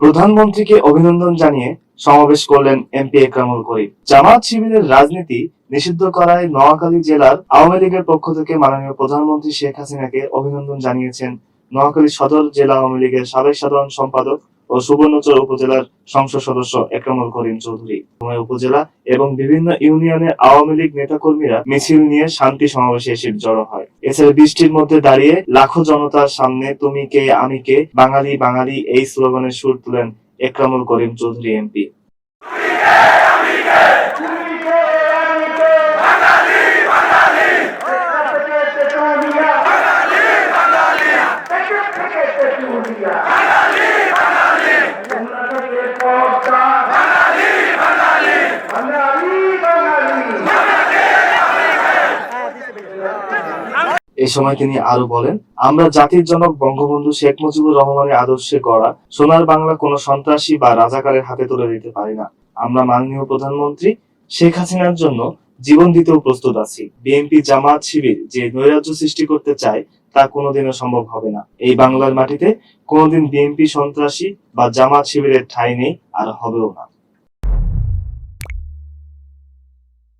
প্রধানমন্ত্রীকে অভিনন্দন জানিয়ে সমাবেশ করলেন এমপি একরামুল করিম। জামাত শিবিরের রাজনীতি নিষিদ্ধ করায় নোয়াখালী জেলার আওয়ামী লীগের পক্ষ থেকে মাননীয় প্রধানমন্ত্রী শেখ হাসিনাকে অভিনন্দন জানিয়েছেন নোয়াখালী সদর জেলা আওয়ামী লীগের সাবেক সাধারণ সম্পাদক ও সুবর্ণচর উপজেলার সংসদ সদস্য একরামুল করিম চৌধুরী। উপজেলা এবং বিভিন্ন ইউনিয়নের আওয়ামী লীগ নেতাকর্মীরা মিছিল নিয়ে শান্তি সমাবেশে এসে জড়ো হয়। এছাড়া বৃষ্টির মধ্যে দাঁড়িয়ে লাখো জনতার সামনে তুমি কে, আমি কে, বাঙালি বাঙালি এই স্লোগানের সুর তুলেন একরামুল করিম চৌধুরী এমপি এই সময় তিনি আরও বলেন, আমরা জাতির জনক বঙ্গবন্ধু শেখ মুজিবুর রহমানের আদর্শে গড়া সোনার বাংলা কোনো সন্ত্রাসী বা রাজাকারের হাতে তুলে দিতে পারি না। আমরা মাননীয় প্রধানমন্ত্রী শেখ হাসিনার জন্য জীবন দিতেও প্রস্তুত আছি। বিএনপি জামাত শিবির যে নৈরাজ্য সৃষ্টি করতে চায় তা কোনোদিনও সম্ভব হবে না। এই বাংলার মাটিতে কোনোদিন বিএনপি সন্ত্রাসী বা জামাত শিবিরের ঠাঁই নেই আর হবেও না।